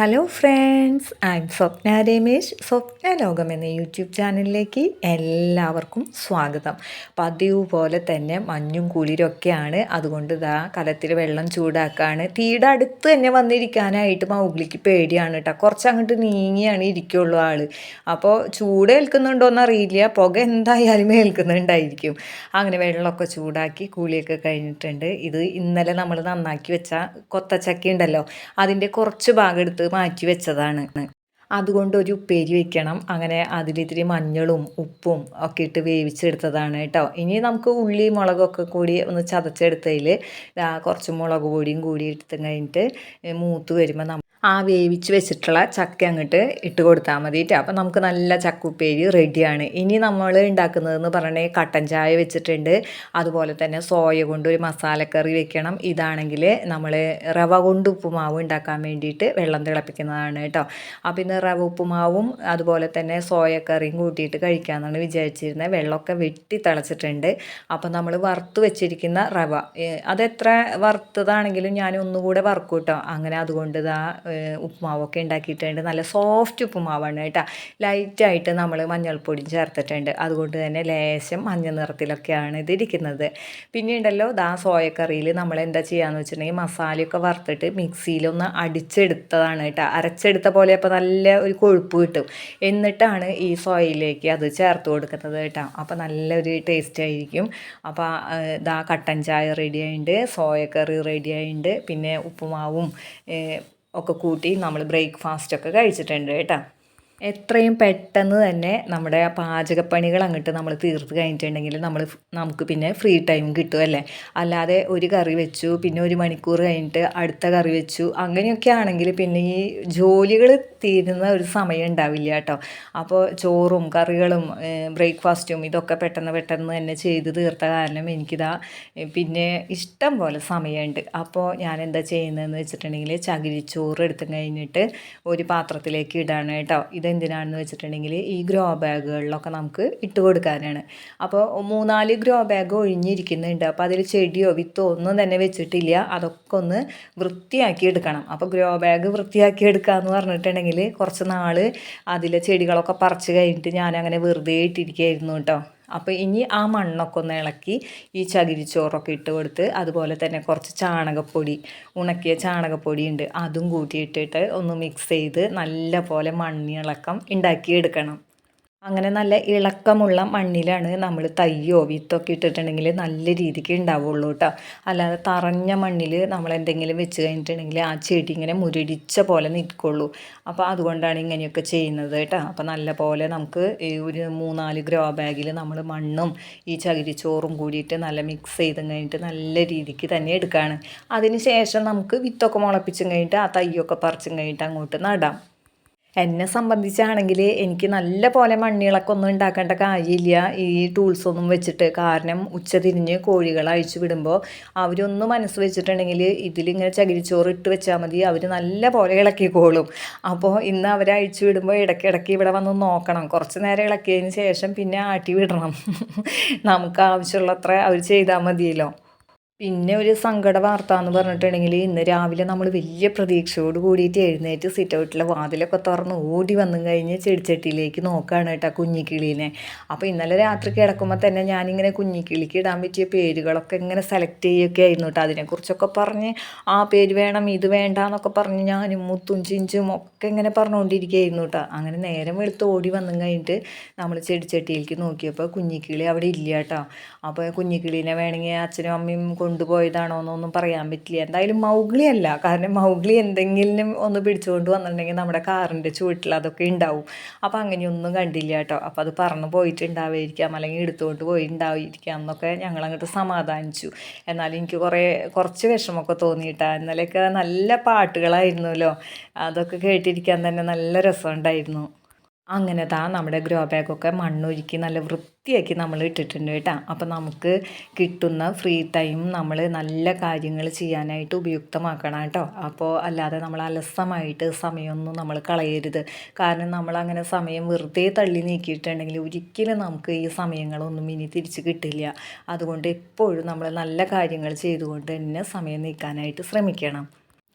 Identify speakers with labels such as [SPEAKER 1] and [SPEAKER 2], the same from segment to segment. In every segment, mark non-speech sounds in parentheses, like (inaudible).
[SPEAKER 1] Hello friends I'm Swapna Ramesh Swapna ലോകം എന്ന YouTube ചാനലിലേക്ക് എല്ലാവർക്കും സ്വാഗതം. പതിവ് പോലെ തന്നെ മഞ്ഞും കുളിരൊക്കെയാണ്. അതുകൊണ്ട് ഇതാ കലത്തിൽ വെള്ളം ചൂടാക്കാണ്. തീയുടെ അടുത്ത് തന്നെ വന്നിരിക്കാനായിട്ട് മൗഗ്ലിക്ക് പേടിയാണ് കേട്ടോ കുറച്ച് അങ്ങോട്ട് നീങ്ങിയാണ് ഇരിക്കുള്ളൂ ആൾ അപ്പോൾ ചൂട് ഏൽക്കുന്നുണ്ടോയെന്ന് അറിയില്ല. പുക എന്തായാലും ഏൽക്കുന്നുണ്ടായിരിക്കും. അങ്ങനെ വെള്ളമൊക്കെ ചൂടാക്കി കുളിയൊക്കെ കഴിഞ്ഞിട്ടുണ്ട്. ഇത് ഇന്നലെ നമ്മൾ നന്നാക്കി വെച്ച കൊത്തച്ചക്ക ഉണ്ടല്ലോ അതിന്റെ കുറച്ച് ഭാഗം എടുത്ത് മാറ്റി വെച്ചതാണ്. അതുകൊണ്ട് ഒരു ഉപ്പേരി വെക്കണം. അങ്ങനെ അതിലിത്തിരി മഞ്ഞളും ഉപ്പും ഒക്കെ ഇട്ട് വേവിച്ചെടുത്തതാണ് കേട്ടോ. ഇനി നമുക്ക് ഉള്ളി മുളകൊക്കെ കൂടി ഒന്ന് ചതച്ചെടുത്തതിൽ കുറച്ച് മുളക് പൊടിയും കൂടി ഇട്ട് കഴിഞ്ഞിട്ട് മൂത്ത് വരുമ്പോൾ നമ്മൾ ആ വേവിച്ച് വെച്ചിട്ടുള്ള ചക്ക അങ്ങോട്ട് ഇട്ട് കൊടുത്താൽ മതിയിട്ട് അപ്പം നമുക്ക് നല്ല ചക്കുപ്പേരി റെഡിയാണ്. ഇനി നമ്മൾ ഉണ്ടാക്കുന്നതെന്ന് പറഞ്ഞാൽ കട്ടൻ ചായ വെച്ചിട്ടുണ്ട്. അതുപോലെ തന്നെ സോയ കൊണ്ട് ഒരു മസാലക്കറി വെക്കണം. ഇതാണെങ്കിൽ നമ്മൾ റവ കൊണ്ട് ഉപ്പുമാവ് ഉണ്ടാക്കാൻ വേണ്ടിയിട്ട് വെള്ളം തിളപ്പിക്കുന്നതാണ് കേട്ടോ. അപ്പോൾ ഇന്ന് റവ ഉപ്പുമാവും അതുപോലെ തന്നെ സോയക്കറിയും കൂട്ടിയിട്ട് കഴിക്കാമെന്നാണ് വിചാരിച്ചിരുന്നത് വെള്ളമൊക്കെ വെട്ടി തിളച്ചിട്ടുണ്ട്. അപ്പോൾ നമ്മൾ വറുത്ത് വെച്ചിരിക്കുന്ന റവ. അതെത്ര വറുത്തതാണെങ്കിലും ഞാൻ ഒന്നുകൂടെ വറുക്കും കേട്ടോ. അങ്ങനെ അതുകൊണ്ട് ഇതാ ഉപ്പുമാവൊക്കെ ഉണ്ടാക്കിയിട്ടുണ്ട്. നല്ല സോഫ്റ്റ് ഉപ്പുമാവാണ് കേട്ടോ. ലൈറ്റായിട്ട് നമ്മൾ മഞ്ഞൾപ്പൊടി ചേർത്തിട്ടുണ്ട്. അതുകൊണ്ട് തന്നെ ലേശം മഞ്ഞ നിറത്തിലൊക്കെയാണ് ഇതിരിക്കുന്നത് പിന്നെ ഉണ്ടല്ലോ ദാ സോയക്കറിയിൽ നമ്മൾ എന്താ ചെയ്യാന്ന് വെച്ചിട്ടുണ്ടെങ്കിൽ മസാലയൊക്കെ വറുത്തിട്ട് മിക്സിയിലൊന്ന് അടിച്ചെടുത്തതാണ് കേട്ടോ. അരച്ചെടുത്ത പോലെ അപ്പോൾ നല്ല ഒരു കൊഴുപ്പ് കിട്ടും. എന്നിട്ടാണ് ഈ സോയയിലേക്ക് അത് ചേർത്ത് കൊടുക്കുന്നത് കേട്ടോ. അപ്പോൾ നല്ലൊരു ടേസ്റ്റ് ആയിരിക്കും. അപ്പോൾ ദാ കട്ടൻ ചായ റെഡി ആയിട്ടുണ്ട് സോയക്കറി റെഡി ആയിട്ടുണ്ട് പിന്നെ ഉപ്പുമാവും ഒക്കെ കൂട്ടി നമ്മൾ ബ്രേക്ക്ഫാസ്റ്റ് ഒക്കെ കഴിച്ചിട്ടുണ്ട് കേട്ടോ. എത്രയും പെട്ടെന്ന് തന്നെ നമ്മുടെ പാചകപ്പണികൾ അങ്ങോട്ട് നമ്മൾ തീർത്ത് കഴിഞ്ഞിട്ടുണ്ടെങ്കിൽ നമ്മൾ നമുക്ക് പിന്നെ ഫ്രീ ടൈം കിട്ടുമല്ലേ അല്ലാതെ ഒരു കറി വെച്ചു പിന്നെ ഒരു മണിക്കൂർ കഴിഞ്ഞിട്ട് അടുത്ത കറി വെച്ചു അങ്ങനെയൊക്കെ ആണെങ്കിൽ പിന്നെ ഈ ജോലികൾ തീരുന്ന ഒരു സമയം ഉണ്ടാവില്ല കേട്ടോ. അപ്പോൾ ചോറും കറികളും ബ്രേക്ക്ഫാസ്റ്റും ഇതൊക്കെ പെട്ടെന്ന് പെട്ടെന്ന് തന്നെ ചെയ്ത് തീർത്ത കാരണം എനിക്കിതാ പിന്നെ ഇഷ്ടം പോലെ സമയമുണ്ട്. അപ്പോൾ ഞാൻ എന്താ ചെയ്യുന്നതെന്ന് വെച്ചിട്ടുണ്ടെങ്കിൽ ചകിരിച്ചോറ് എടുത്തു കഴിഞ്ഞിട്ട് ഒരു പാത്രത്തിലേക്ക് ഇടാണ് കേട്ടോ. ഇത് എന്തിനാണെന്ന് വെച്ചിട്ടുണ്ടെങ്കിൽ ഈ ഗ്രോ ബാഗുകളിലൊക്കെ നമുക്ക് ഇട്ട് കൊടുക്കാനാണ്. അപ്പോൾ മൂന്നാൽ ഗ്രോ ബാഗ് ഒഴിഞ്ഞിരിക്കുന്നുണ്ട്. അപ്പോൾ അതിൽ ചെടിയോ വിത്തോ ഒന്നും തന്നെ വെച്ചിട്ടില്ല. അതൊക്കെ ഒന്ന് വൃത്തിയാക്കി എടുക്കണം. അപ്പോൾ ഗ്രോ ബാഗ് വൃത്തിയാക്കി എടുക്കുക എന്ന് പറഞ്ഞിട്ടുണ്ടെങ്കിൽ കുറച്ച് നാൾ അതിലെ ചെടികളൊക്കെ പറിച്ച് കഴിഞ്ഞിട്ട് ഞാനങ്ങനെ വെറുതെ ഇട്ടിരിക്കുകയായിരുന്നു കേട്ടോ. അപ്പോൾ ഇനി ആ മണ്ണൊക്കെ ഒന്ന് ഇളക്കി ഈ ചകിരിച്ചോറൊക്കെ ഇട്ട് കൊടുത്ത് അതുപോലെ തന്നെ കുറച്ച് ചാണകപ്പൊടി ഉണക്കിയ ചാണകപ്പൊടി ഉണ്ട്. അതും കൂട്ടിയിട്ടിട്ട് ഒന്ന് മിക്സ് ചെയ്ത് നല്ല പോലെ മണ്ണിളക്കം ഉണ്ടാക്കിയെടുക്കണം. അങ്ങനെ നല്ല ഇളക്കമുള്ള മണ്ണിലാണ് നമ്മൾ തയ്യോ വിത്തൊക്കെ ഇട്ടിട്ടുണ്ടെങ്കിൽ നല്ല രീതിക്ക് ഉണ്ടാവുള്ളൂ കേട്ടോ. അല്ലാതെ തറഞ്ഞ മണ്ണിൽ നമ്മൾ എന്തെങ്കിലും വെച്ച് കഴിഞ്ഞിട്ടുണ്ടെങ്കിൽ ആ ചെടി ഇങ്ങനെ മുരടിച്ച പോലെ നിൽക്കുള്ളൂ. അപ്പോൾ അതുകൊണ്ടാണ് ഇങ്ങനെയൊക്കെ ചെയ്യുന്നത് കേട്ടോ. അപ്പോൾ നല്ല പോലെ നമുക്ക് ഒരു മൂന്നാൽ ഗ്രോ ബാഗിൽ നമ്മൾ മണ്ണും ഈ ചകിരിച്ചോറും കൂടിയിട്ട് നല്ല മിക്സ് ചെയ്ത് കഴിഞ്ഞിട്ട് നല്ല രീതിക്ക് തന്നെ എടുക്കുകയാണ്. അതിന് ശേഷം നമുക്ക് വിത്തൊക്കെ മുളപ്പിച്ചും കഴിഞ്ഞിട്ട് ആ തയ്യൊക്കെ പറിച്ചും കഴിഞ്ഞിട്ട് അങ്ങോട്ട് നടാം. എന്നെ സംബന്ധിച്ചാണെങ്കിൽ എനിക്ക് നല്ല പോലെ മണ്ണിളക്കൊന്നും ഉണ്ടാക്കേണ്ട കാര്യമില്ല. ഈ ടൂൾസൊന്നും വെച്ചിട്ട്. കാരണം ഉച്ച തിരിഞ്ഞ് കോഴികൾ അഴിച്ചു വിടുമ്പോൾ അവരൊന്നും മനസ്സ് വെച്ചിട്ടുണ്ടെങ്കിൽ ഇതിലിങ്ങനെ ചകിരിച്ചോറ് ഇട്ട് വെച്ചാൽ മതി. അവർ നല്ല പോലെ ഇളക്കിക്കോളും. അപ്പോൾ ഇന്ന് അവരെ അഴിച്ചു വിടുമ്പോൾ ഇടയ്ക്കിടയ്ക്ക് ഇവിടെ വന്ന് നോക്കണം. കുറച്ച് നേരം ഇളക്കിയതിന് ശേഷം പിന്നെ ആട്ടി വിടണം. (laughs) നമുക്ക് ആവശ്യമുള്ളത്ര അവർ ചെയ്താൽ മതിയല്ലോ. പിന്നെ ഒരു സങ്കട വാർത്ത എന്ന് പറഞ്ഞിട്ടുണ്ടെങ്കിൽ ഇന്ന് രാവിലെ നമ്മൾ വലിയ പ്രതീക്ഷയോട് കൂടിയിട്ട് എഴുന്നേറ്റ് സിറ്റ് ഔട്ടിലെ വാതിലൊക്കെ തുറന്ന് ഓടി വന്നു കഴിഞ്ഞ് ചെടിച്ചട്ടിയിലേക്ക് നോക്കുകയാണ് കേട്ടോ കുഞ്ഞിക്കിളീനെ. അപ്പോൾ ഇന്നലെ രാത്രി കിടക്കുമ്പോൾ തന്നെ ഞാനിങ്ങനെ കുഞ്ഞിക്കിളിക്ക് ഇടാൻ പറ്റിയ പേരുകളൊക്കെ ഇങ്ങനെ സെലക്ട് ചെയ്യുകയൊക്കെ ആയിരുന്നു കേട്ടോ. അതിനെക്കുറിച്ചൊക്കെ പറഞ്ഞ് ആ പേര് വേണം ഇത് വേണ്ട എന്നൊക്കെ പറഞ്ഞ് ഞാനും മുത്തും ചിഞ്ചും ഒക്കെ ഇങ്ങനെ പറഞ്ഞുകൊണ്ടിരിക്കുകയായിരുന്നു കേട്ടോ. അങ്ങനെ നേരം എടുത്ത് ഓടി വന്നു കഴിഞ്ഞിട്ട് നമ്മൾ ചെടിച്ചട്ടിയിലേക്ക് നോക്കിയപ്പോൾ കുഞ്ഞിക്കിളി അവിടെ ഇല്ല കേട്ടോ. അപ്പോൾ കുഞ്ഞിക്കിളീനെ വേണമെങ്കിൽ അച്ഛനും അമ്മയും കൊണ്ടുപോയതാണോ എന്നൊന്നും പറയാൻ പറ്റില്ല. എന്തായാലും മൗഗ്ലി അല്ല കാരണം മൗഗ്ലി എന്തെങ്കിലും ഒന്ന് പിടിച്ചുകൊണ്ട് വന്നിട്ടുണ്ടെങ്കിൽ നമ്മുടെ കാറിന്റെ ചുവട്ടിൽ അതൊക്കെ ഉണ്ടാവും. അപ്പോൾ അങ്ങനെയൊന്നും കണ്ടില്ല കേട്ടോ. അപ്പോൾ അത് പറന്ന് പോയിട്ടുണ്ടാവുമായിരിക്കാം അല്ലെങ്കിൽ എടുത്തുകൊണ്ട് പോയിട്ടുണ്ടാവായിരിക്കാം എന്നൊക്കെ ഞങ്ങൾ അങ്ങോട്ട് സമാധാനിച്ചു. എന്നാലും എനിക്ക് കുറേ കുറച്ച് വിഷമമൊക്കെ തോന്നിയിട്ടാ. ഇന്നലെയൊക്കെ നല്ല പാട്ടുകളായിരുന്നല്ലോ. അതൊക്കെ കേട്ടിരിക്കാൻ തന്നെ നല്ല രസമുണ്ടായിരുന്നു. അങ്ങനെ താ നമ്മുടെ ഗ്രോ ബാഗൊക്കെ മണ്ണൊരുക്കി നല്ല വൃത്തിയാക്കി നമ്മൾ ഇട്ടിട്ടുണ്ട് കേട്ടോ. അപ്പോൾ നമുക്ക് കിട്ടുന്ന ഫ്രീ ടൈം നമ്മൾ നല്ല കാര്യങ്ങൾ ചെയ്യാനായിട്ട് ഉപയുക്തമാക്കണം കേട്ടോ. അപ്പോൾ അല്ലാതെ നമ്മൾ അലസമായിട്ട് സമയമൊന്നും നമ്മൾ കളയരുത്. കാരണം നമ്മൾ അങ്ങനെ സമയം വെറുതെ തള്ളി നീക്കിയിട്ടുണ്ടെങ്കിൽ ഒരിക്കലും നമുക്ക് ഈ സമയങ്ങളൊന്നും ഇനി തിരിച്ച് കിട്ടില്ല. അതുകൊണ്ട് എപ്പോഴും നമ്മൾ നല്ല കാര്യങ്ങൾ ചെയ്തുകൊണ്ട് തന്നെ സമയം നീക്കാനായിട്ട് ശ്രമിക്കണം.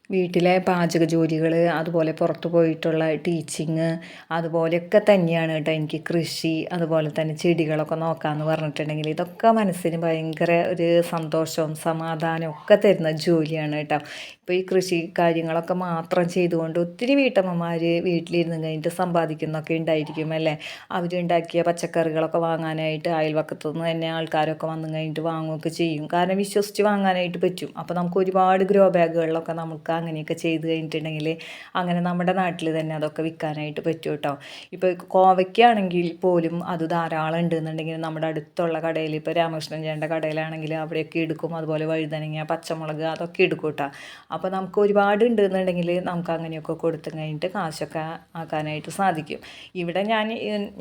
[SPEAKER 1] വീട്ടിലെ പാചക ജോലികൾ അതുപോലെ പുറത്തു പോയിട്ടുള്ള ടീച്ചിങ് അതുപോലെയൊക്കെ തന്നെയാണ് കേട്ടോ എനിക്ക് കൃഷി അതുപോലെ തന്നെ ചെടികളൊക്കെ നോക്കാമെന്ന് പറഞ്ഞിട്ടുണ്ടെങ്കിൽ ഇതൊക്കെ മനസ്സിന് ഭയങ്കര ഒരു സന്തോഷവും സമാധാനവും ഒക്കെ തരുന്ന ജോലിയാണ് കേട്ടോ. ഇപ്പോൾ ഈ കൃഷി കാര്യങ്ങളൊക്കെ മാത്രം ചെയ്തുകൊണ്ട് ഒത്തിരി വീട്ടമ്മമാർ വീട്ടിലിരുന്ന് കഴിഞ്ഞിട്ട് സമ്പാദിക്കുന്നൊക്കെ ഉണ്ടായിരിക്കും അല്ലേ? അവരുണ്ടാക്കിയ പച്ചക്കറികളൊക്കെ വാങ്ങാനായിട്ട് അയൽവക്കത്തു നിന്ന് തന്നെ ആൾക്കാരൊക്കെ വന്നു കഴിഞ്ഞിട്ട് വാങ്ങുകയൊക്കെ ചെയ്യും. കാരണം വിശ്വസിച്ച് വാങ്ങാനായിട്ട് പറ്റും. അപ്പോൾ നമുക്ക് ഒരുപാട് ഗ്രോ ബാഗുകളിലൊക്കെ നമുക്ക് അങ്ങനെയൊക്കെ ചെയ്ത് കഴിഞ്ഞിട്ടുണ്ടെങ്കിൽ അങ്ങനെ നമ്മുടെ നാട്ടിൽ തന്നെ അതൊക്കെ വിൽക്കാനായിട്ട് പറ്റും കേട്ടോ ഇപ്പോൾ കോവയ്ക്കാണെങ്കിൽ പോലും അത് ധാരാളം ഉണ്ടെന്നുണ്ടെങ്കിൽ നമ്മുടെ അടുത്തുള്ള കടയിൽ ഇപ്പോൾ രാമകൃഷ്ണൻ ചേട്ടന്റെ കടയിലാണെങ്കിൽ അവിടെയൊക്കെ എടുക്കും. അതുപോലെ വഴുതനങ്ങ പച്ചമുളക് അതൊക്കെ എടുക്കും കേട്ടോ അപ്പോൾ നമുക്ക് ഒരുപാട് ഉണ്ടെന്നുണ്ടെങ്കിൽ നമുക്ക് അങ്ങനെയൊക്കെ കൊടുത്തു കഴിഞ്ഞിട്ട് കാശൊക്കെ ആക്കാനായിട്ട് സാധിക്കും. ഇവിടെ ഞാൻ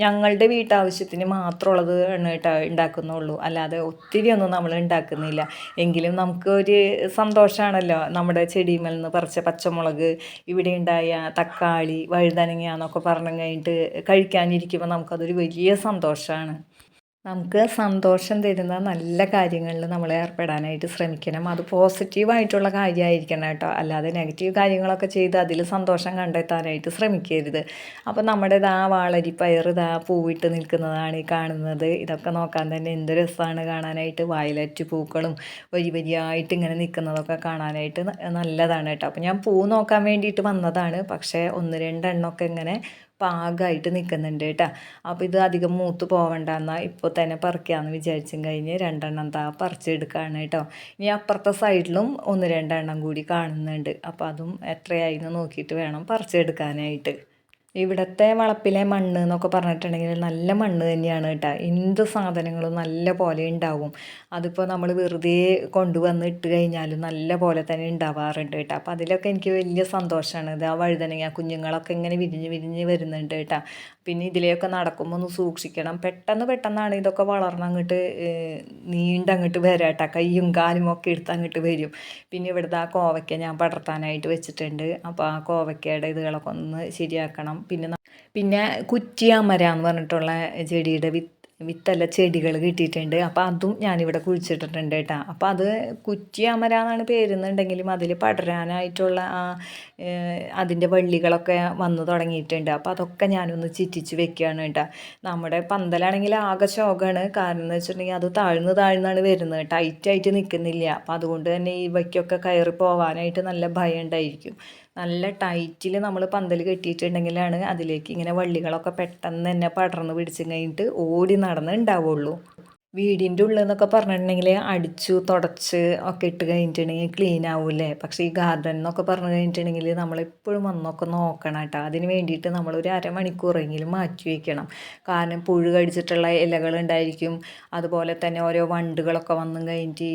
[SPEAKER 1] ഞങ്ങളുടെ വീട്ടാവശ്യത്തിന് മാത്രമുള്ളത് കേട്ടോ ഉണ്ടാക്കുന്നുള്ളൂ. അല്ലാതെ ഒത്തിരി ഒന്നും നമ്മൾ ഉണ്ടാക്കുന്നില്ല. എങ്കിലും നമുക്ക് ഒരു സന്തോഷമാണല്ലോ നമ്മുടെ ചെടിമേൽ നിന്ന് പറിച്ച പച്ചമുളക് ഇവിടെ ഉണ്ടായ തക്കാളി വഴുതനങ്ങ എന്നൊക്കെ പറഞ്ഞു കഴിഞ്ഞിട്ട് കഴിക്കാനിരിക്കുമ്പോൾ നമുക്കതൊരു വലിയ സന്തോഷമാണ് നമുക്ക് സന്തോഷം തരുന്ന നല്ല കാര്യങ്ങളിൽ നമ്മൾ ഏർപ്പെടാനായിട്ട് ശ്രമിക്കണം. അത് പോസിറ്റീവായിട്ടുള്ള കാര്യമായിരിക്കണം കേട്ടോ. അല്ലാതെ നെഗറ്റീവ് കാര്യങ്ങളൊക്കെ ചെയ്ത് അതിൽ സന്തോഷം കണ്ടെത്താനായിട്ട് ശ്രമിക്കരുത്. അപ്പോൾ നമ്മുടെ ഇതാ വാളരിപ്പയർ ഇതാ പൂവിട്ട് നിൽക്കുന്നതാണ് ഈ കാണുന്നത്. ഇതൊക്കെ നോക്കാൻ തന്നെ എന്ത് രസമാണ് കാണാനായിട്ട്. വയലറ്റ് പൂക്കളും വരി വരിയായിട്ട് ഇങ്ങനെ നിൽക്കുന്നതൊക്കെ കാണാനായിട്ട് നല്ലതാണ് കേട്ടോ. അപ്പോൾ ഞാൻ പൂ നോക്കാൻ വേണ്ടിയിട്ട് വന്നതാണ്. പക്ഷേ ഒന്ന് രണ്ടെണ്ണമൊക്കെ ഇങ്ങനെ പാകമായിട്ട് നിൽക്കുന്നുണ്ട് കേട്ടോ. അപ്പോൾ ഇത് അധികം മൂത്ത് പോവണ്ടെന്നാൽ ഇപ്പോൾ തന്നെ പറിക്കാമെന്ന് വിചാരിച്ചും കഴിഞ്ഞ് രണ്ടെണ്ണം താ പറിച്ചെടുക്കുകയാണ് കേട്ടോ. ഇനി അപ്പുറത്തെ സൈഡിലും ഒന്ന് രണ്ടെണ്ണം കൂടി കാണുന്നുണ്ട്. അപ്പോൾ അതും എത്രയായി എന്ന് നോക്കിയിട്ട് വേണം പറിച്ചെടുക്കാനായിട്ട്. ഇവിടുത്തെ വളപ്പിലെ മണ്ണ് എന്നൊക്കെ പറഞ്ഞിട്ടുണ്ടെങ്കിൽ നല്ല മണ്ണ് തന്നെയാണ് കേട്ടോ. എന്ത് സാധനങ്ങളും നല്ല പോലെ ഉണ്ടാവും. അതിപ്പോൾ നമ്മൾ വെറുതെ കൊണ്ടുവന്ന് ഇട്ട് കഴിഞ്ഞാലും നല്ല പോലെ തന്നെ ഉണ്ടാവാറുണ്ട് കേട്ടോ. അപ്പോൾ അതിലൊക്കെ എനിക്ക് വലിയ സന്തോഷമാണ്. ഇത് ആ വഴുതനങ്ങ കുഞ്ഞുങ്ങളൊക്കെ ഇങ്ങനെ വിരിഞ്ഞ് വിരിഞ്ഞ് വരുന്നുണ്ട് കേട്ടോ. പിന്നെ ഇതിലെയൊക്കെ നടക്കുമ്പോൾ ഒന്ന് സൂക്ഷിക്കണം. പെട്ടെന്ന് പെട്ടെന്നാണ് ഇതൊക്കെ വളർന്ന് അങ്ങോട്ട് നീണ്ടങ്ങോട്ട് വരാം കേട്ടോ കയ്യും കാലും ഒക്കെ എടുത്ത് അങ്ങോട്ട് വരും. പിന്നെ ഇവിടുത്തെ ആ കോവയ്ക്ക ഞാൻ പടർത്താനായിട്ട് വെച്ചിട്ടുണ്ട്. അപ്പോൾ ആ കോവയ്ക്കയുടെ ഇതുകളൊക്കെ ഒന്ന് ശരിയാക്കണം. പിന്നെ പിന്നെ കുറ്റിയാമര എന്ന് പറഞ്ഞിട്ടുള്ള ചെടിയുടെ വിത്ത് വിത്തല്ല ചെടികൾ കിട്ടിയിട്ടുണ്ട്. അപ്പോൾ അതും ഞാനിവിടെ കുഴിച്ചിട്ടിട്ടുണ്ട് കേട്ടോ. അപ്പോൾ അത് കുറ്റിയാമര എന്നാണ് പേരുന്നുണ്ടെങ്കിലും അതിൽ പടരാനായിട്ടുള്ള ആ അതിന്റെ വള്ളികളൊക്കെ വന്നു തുടങ്ങിയിട്ടുണ്ട്. അപ്പോൾ അതൊക്കെ ഞാനൊന്ന് ചിറ്റിച്ച് വെക്കുകയാണ് കേട്ടോ. നമ്മുടെ പന്തലാണെങ്കിൽ ആകെ ശോകമാണ് കാരണം എന്ന് വെച്ചിട്ടുണ്ടെങ്കിൽ അത് താഴ്ന്ന് താഴ്ന്നാണ് വരുന്നത് ടൈറ്റായിട്ട് നിൽക്കുന്നില്ല അപ്പോൾ അതുകൊണ്ട് തന്നെ ഈ വയ്ക്കൊക്കെ കയറി പോകാനായിട്ട് നല്ല ഭയം ഉണ്ടായിരിക്കും നല്ല ടൈറ്റിൽ നമ്മൾ പന്തൽ കെട്ടിയിട്ടുണ്ടെങ്കിലാണ് അതിലേക്ക് ഇങ്ങനെ വള്ളികളൊക്കെ പെട്ടെന്ന് തന്നെ പടർന്ന് പിടിച്ച് കഴിഞ്ഞിട്ട് ഓടി നടന്ന് ഉണ്ടാവുള്ളൂ. വീടിന്റെ ഉള്ളിൽ എന്നൊക്കെ പറഞ്ഞിട്ടുണ്ടെങ്കിൽ അടിച്ചു തുടച്ച് ഒക്കെ ഇട്ട് കഴിഞ്ഞിട്ടുണ്ടെങ്കിൽ ക്ലീൻ ആവൂലേ പക്ഷേ ഈ ഗാർഡൻ എന്നൊക്കെ പറഞ്ഞു കഴിഞ്ഞിട്ടുണ്ടെങ്കിൽ നമ്മളെപ്പോഴും വന്നൊക്കെ നോക്കണം കേട്ടോ. അതിന് വേണ്ടിയിട്ട് നമ്മളൊരു അരമണിക്കൂറെങ്കിലും മാറ്റി വയ്ക്കണം കാരണം പുഴു കടിച്ചിട്ടുള്ള ഇലകൾ ഉണ്ടായിരിക്കും അതുപോലെ തന്നെ ഓരോ വണ്ടുകളൊക്കെ വന്നു കഴിഞ്ഞിട്ട്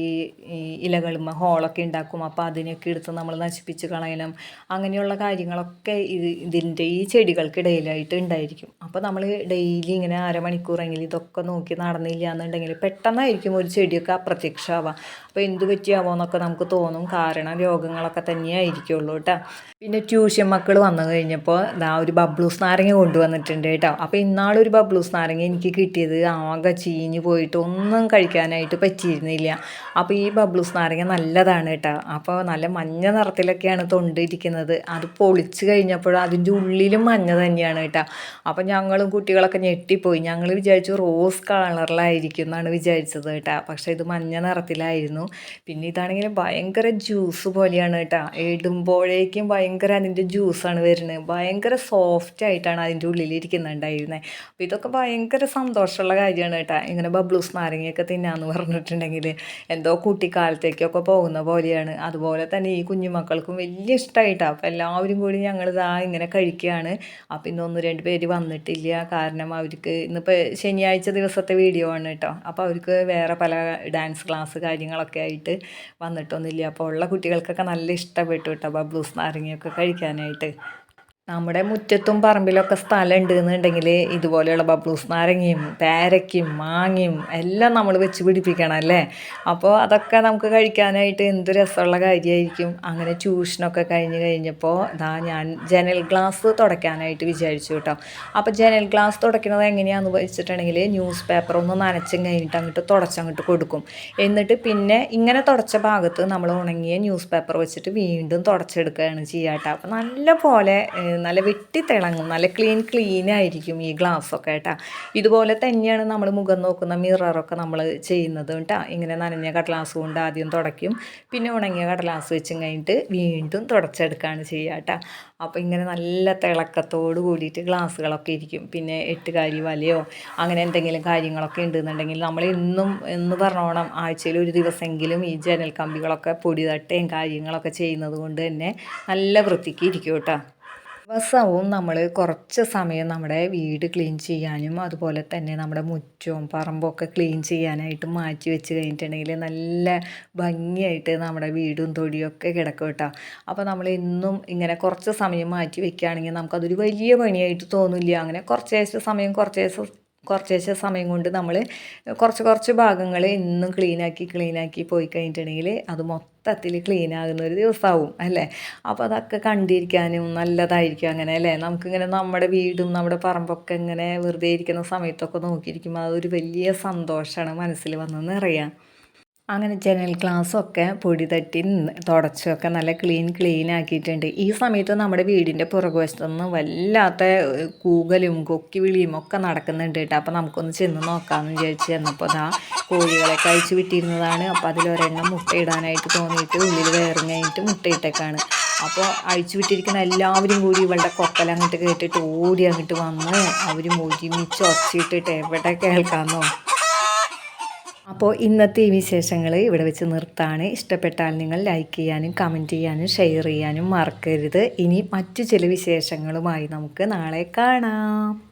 [SPEAKER 1] ഈ ഇലകളും ഹോളൊക്കെ ഉണ്ടാക്കും. അപ്പോൾ അതിനൊക്കെ എടുത്ത് നമ്മൾ നശിപ്പിച്ച് കളയണം. അങ്ങനെയുള്ള കാര്യങ്ങളൊക്കെ ഇത് ഇതിന്റെ ഈ ചെടികൾക്കിടയിലായിട്ട് ഉണ്ടായിരിക്കും. അപ്പോൾ നമ്മൾ ഡെയിലി ഇങ്ങനെ അരമണിക്കൂറെങ്കിലും ഇതൊക്കെ നോക്കി നടന്നില്ല എന്നുണ്ടെങ്കിൽ പെട്ടെന്നായിരിക്കും ഒരു ചെടിയൊക്കെ അപ്രത്യക്ഷമാവുക. അപ്പോൾ എന്ത് പറ്റിയാവോ എന്നൊക്കെ നമുക്ക് തോന്നും കാരണം രോഗങ്ങളൊക്കെ തന്നെയായിരിക്കുള്ളൂ കേട്ടോ. പിന്നെ ട്യൂഷൻ മക്കൾ വന്നു കഴിഞ്ഞപ്പോൾ ഇതാ ഒരു ബബ്ലൂസ് നാരങ്ങ കൊണ്ടുവന്നിട്ടുണ്ട് കേട്ടോ. അപ്പോൾ ഇന്നാളൊരു ബബ്ലൂസ് നാരങ്ങ എനിക്ക് കിട്ടിയത് ആകെ ചീഞ്ഞ് പോയിട്ട് ഒന്നും കഴിക്കാനായിട്ട് പറ്റിയിരുന്നില്ല. അപ്പോൾ ഈ ബബ്ലൂസ് നാരങ്ങ നല്ലതാണ് കേട്ടോ. അപ്പോൾ നല്ല മഞ്ഞ നിറത്തിലൊക്കെയാണ് തൊണ്ടിരിക്കുന്നത്. അത് പൊളിച്ചു കഴിഞ്ഞപ്പോൾ അതിന്റെ ഉള്ളിലും മഞ്ഞ തന്നെയാണ് കേട്ടോ. അപ്പോൾ ഞങ്ങളും കുട്ടികളൊക്കെ ഞെട്ടിപ്പോയി. ഞങ്ങൾ വിചാരിച്ചു റോസ് കളറിലായിരിക്കും എന്നാണ് വിചാരിച്ചത് കേട്ടോ. പക്ഷേ ഇത് മഞ്ഞ നിറത്തിലായിരുന്നു. പിന്നെ ഇതാണെങ്കിൽ ഭയങ്കര ജ്യൂസ് പോലെയാണ് കേട്ടോ. ഇടുമ്പോഴേക്കും ഭയങ്കര അതിന്റെ ജ്യൂസാണ് വരുന്നത്. ഭയങ്കര സോഫ്റ്റ് ആയിട്ടാണ് അതിന്റെ ഉള്ളിലിരിക്കുന്നുണ്ടായിരുന്നത് അപ്പോൾ ഇതൊക്കെ ഭയങ്കര സന്തോഷമുള്ള കാര്യമാണ് കേട്ടോ. ഇങ്ങനെ ബബ്ലൂസ് നാരങ്ങയൊക്കെ തിന്നാന്ന് പറഞ്ഞിട്ടുണ്ടെങ്കിൽ എന്തോ കുട്ടിക്കാലത്തേക്കൊക്കെ പോകുന്ന പോലെയാണ്. അതുപോലെ തന്നെ ഈ കുഞ്ഞുമക്കൾക്കും വലിയ ഇഷ്ടമായിട്ടാണ് അപ്പോൾ എല്ലാവരും കൂടി ഞങ്ങൾ ഇതാ ഇങ്ങനെ കഴിക്കുകയാണ്. അപ്പോൾ ഇന്നൊന്ന് രണ്ട് പേര് വന്നിട്ടില്ല. കാരണം അവർക്ക് ഇന്നിപ്പോൾ ശനിയാഴ്ച ദിവസത്തെ വീഡിയോ ആണ് കേട്ടോ. അപ്പോൾ അവർക്ക് വേറെ പല ഡാൻസ് ക്ലാസ് കാര്യങ്ങളൊക്കെ ആയിട്ട് വന്നിട്ടൊന്നുമില്ല. അപ്പോൾ ഉള്ള കുട്ടികൾക്കൊക്കെ നല്ല ഇഷ്ടപ്പെട്ടു കേട്ടോ. ബബ്ലൂസ് നാരങ്ങയൊക്കെ കഴിക്കാനായിട്ട്. നമ്മുടെ മുറ്റത്തും പറമ്പിലൊക്കെ സ്ഥലം ഉണ്ട് എന്നുണ്ടെങ്കിൽ ഇതുപോലെയുള്ള ബബ്ലൂസ് നാരങ്ങയും പേരയ്ക്കും മാങ്ങയും എല്ലാം നമ്മൾ വെച്ച് പിടിപ്പിക്കണം അല്ലേ? അപ്പോൾ അതൊക്കെ നമുക്ക് കഴിക്കാനായിട്ട് എന്ത് രസമുള്ള കാര്യമായിരിക്കും? അങ്ങനെ ട്യൂഷനൊക്കെ കഴിഞ്ഞ് കഴിഞ്ഞപ്പോൾ ഇതാ ഞാൻ ജനൽ ഗ്ലാസ് തുടയ്ക്കാനായിട്ട് വിചാരിച്ചു കേട്ടോ. അപ്പോൾ ജനൽ ഗ്ലാസ് തുടയ്ക്കുന്നത് എങ്ങനെയാണെന്ന് വെച്ചിട്ടുണ്ടെങ്കിൽ ന്യൂസ് പേപ്പർ ഒന്ന് നനച്ചും കഴിഞ്ഞിട്ട് അങ്ങോട്ട് തുടച്ചങ്ങോട്ട് കൊടുക്കും. എന്നിട്ട് പിന്നെ ഇങ്ങനെ തുടച്ച ഭാഗത്ത് നമ്മൾ ഉണങ്ങിയ ന്യൂസ് പേപ്പർ വെച്ചിട്ട് വീണ്ടും തുടച്ചെടുക്കുകയാണ് ചെയ്യാട്ടോ അപ്പോൾ നല്ല പോലെ നല്ല വെട്ടിത്തിളങ്ങും നല്ല ക്ലീൻ ക്ലീൻ ആയിരിക്കും ഈ ഗ്ലാസ്സൊക്കെ കേട്ടോ. ഇതുപോലെ തന്നെയാണ് നമ്മൾ മുഖം നോക്കുന്ന മിററൊക്കെ നമ്മൾ ചെയ്യുന്നത് കേട്ടോ. ഇങ്ങനെ നനഞ്ഞ കടലാസ് കൊണ്ട് ആദ്യം തുടയ്ക്കും പിന്നെ ഉണങ്ങിയ കടലാസ് വെച്ചും കഴിഞ്ഞിട്ട് വീണ്ടും തുടച്ചെടുക്കുകയാണ് ചെയ്യുക കേട്ടോ. അപ്പോൾ ഇങ്ങനെ നല്ല തിളക്കത്തോട് കൂടിയിട്ട് ഗ്ലാസ്സുകളൊക്കെ ഇരിക്കും. പിന്നെ എട്ടുകാരി വലയോ അങ്ങനെ എന്തെങ്കിലും കാര്യങ്ങളൊക്കെ ഉണ്ടെന്നുണ്ടെങ്കിൽ നമ്മൾ ഇന്നും എന്ന് പറഞ്ഞോണം ആഴ്ചയിൽ ഒരു ദിവസമെങ്കിലും ഈ ജനൽ കമ്പികളൊക്കെ പൊടി തട്ടയും കാര്യങ്ങളൊക്കെ ചെയ്യുന്നത് കൊണ്ട് തന്നെ നല്ല വൃത്തിക്ക് ഇരിക്കും കേട്ടോ. ദിവസവും നമ്മൾ കുറച്ച് സമയം നമ്മുടെ വീട് ക്ലീൻ ചെയ്യാനും അതുപോലെ തന്നെ നമ്മുടെ മുറ്റവും പറമ്പൊക്കെ ക്ലീൻ ചെയ്യാനായിട്ട് മാറ്റി വെച്ച് കഴിഞ്ഞിട്ടുണ്ടെങ്കിൽ നല്ല ഭംഗിയായിട്ട് നമ്മുടെ വീടും തൊടിയൊക്കെ കിടക്കും കേട്ടോ. അപ്പോൾ നമ്മൾ എന്നും ഇങ്ങനെ കുറച്ച് സമയം മാറ്റി വെക്കുകയാണെങ്കിൽ നമുക്കതൊരു വലിയ പണിയായിട്ട് തോന്നില്ല. അങ്ങനെ കുറച്ചേശ്ശെ സമയം കുറച്ചേശ്ശെ കുറച്ചേശ്ശെ സമയം കൊണ്ട് നമ്മൾ കുറച്ച് കുറച്ച് ഭാഗങ്ങൾ എന്നും ക്ലീനാക്കി ക്ലീനാക്കി പോയി കഴിഞ്ഞിട്ടുണ്ടെങ്കിൽ അത് മൊത്തത്തിൽ ക്ലീൻ ആകുന്ന ഒരു ദിവസമാവും അല്ലേ? അപ്പോൾ അതൊക്കെ കണ്ടിരിക്കാനും നല്ലതായിരിക്കും അങ്ങനെ അല്ലേ? നമുക്കിങ്ങനെ നമ്മുടെ വീടും നമ്മുടെ പറമ്പൊക്കെ ഇങ്ങനെ വെറുതെ ഇരിക്കുന്ന സമയത്തൊക്കെ നോക്കിയിരിക്കുമ്പോൾ അതൊരു വലിയ സന്തോഷമാണ് മനസ്സിൽ വന്നതെന്ന് നിറയാം അങ്ങനെ ജനൽ ഗ്ലാസ്സൊക്കെ പൊടി തട്ടി തുടച്ചൊക്കെ നല്ല ക്ലീൻ ക്ലീൻ ആക്കിയിട്ടുണ്ട്. ഈ സമയത്ത് നമ്മുടെ വീടിന്റെ പുറകുവശത്തുനിന്ന് വല്ലാത്ത കൂകലും കൊക്കി വിളിയും ഒക്കെ നടക്കുന്നുണ്ട് കേട്ടോ. അപ്പോൾ നമുക്കൊന്ന് ചെന്ന് നോക്കാമെന്ന് വിചാരിച്ച് ചെന്നപ്പോൾ അതാ കോഴികളെ കഴിച്ചു വിട്ടിരുന്നതാണ്. അപ്പോൾ അതിലൊരെണ്ണം മുട്ടയിടാനായിട്ട് തോന്നിയിട്ട് ഉള്ളിൽ വേറിങ്ങായിട്ട് മുട്ടയിട്ടേക്കാണ് അപ്പോൾ അഴിച്ചു വിട്ടിരിക്കുന്ന എല്ലാവരും കൂടി ഇവളുടെ കൊക്കൽ അങ്ങോട്ട് കേട്ടിട്ട് ഓടി അങ്ങോട്ട് വന്ന് അവർ ഒരുമിച്ച് ഒച്ചയിട്ടിട്ട് എവിടെ കേൾക്കാമെന്നോ അപ്പോൾ ഇന്നത്തെ ഈ വിശേഷങ്ങൾ ഇവിടെ വെച്ച് നിർത്താണ്. ഇഷ്ടപ്പെട്ടാൽ നിങ്ങൾ ലൈക്ക് ചെയ്യാനും കമന്റ് ചെയ്യാനും ഷെയർ ചെയ്യാനും മറക്കരുത്. ഇനി മറ്റു ചില വിശേഷങ്ങളുമായി നമുക്ക് നാളെ കാണാം.